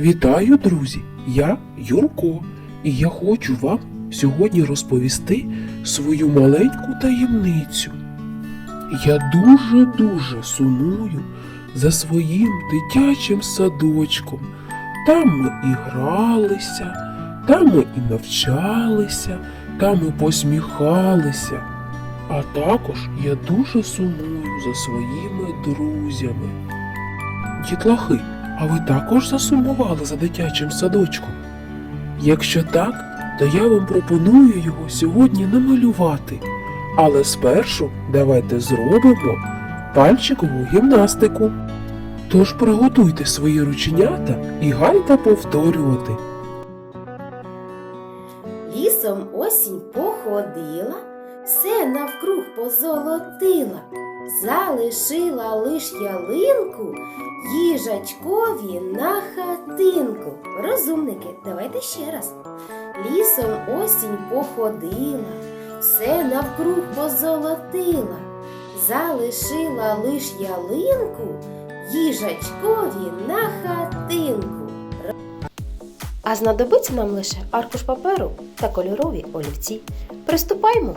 Вітаю, друзі! Я Юрко, і я хочу вам сьогодні розповісти свою маленьку таємницю. Я дуже-дуже сумую за своїм дитячим садочком. Там ми і гралися, там ми і навчалися, там ми посміхалися. А також я дуже сумую за своїми друзями. Дітлахи, а ви також засумували за дитячим садочком? Якщо так, то я вам пропоную його сьогодні намалювати. Але спершу давайте зробимо пальчикову гімнастику. Тож приготуйте свої рученята і гайда повторювати. Лісом осінь походила, все навкруг позолотила, залишила лиш ялинку їжачкові на хатинку. Розумники, давайте ще раз. Лісом осінь походила, все навкруг позолотила, залишила лиш ялинку їжачкові на хатинку. А знадобиться нам лише аркуш паперу та кольорові олівці. Приступаймо!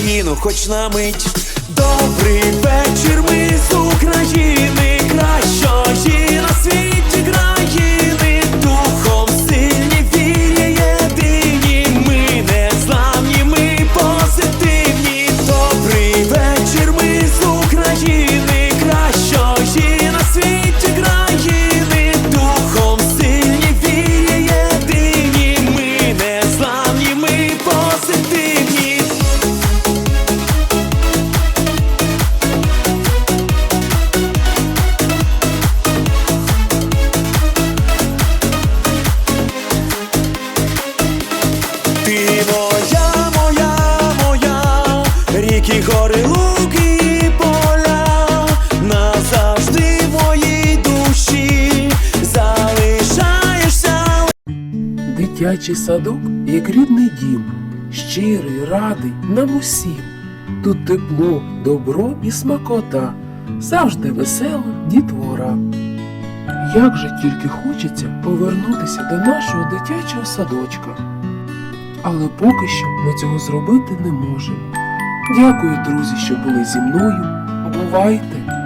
Україну, хоч на мить. Добрий вечір, ми з України, Ти моя, моя, моя, ріки, гори, луки, поля, назавжди в моїй душі залишаєшся. Дитячий садок, як рідний дім, щирий, радий нам усім. Тут тепло, добро і смакота, завжди весела дітвора. Як же тільки хочеться повернутися до нашого дитячого садочка. Але поки що ми цього зробити не можемо. Дякую, друзі, що були зі мною. Бувайте!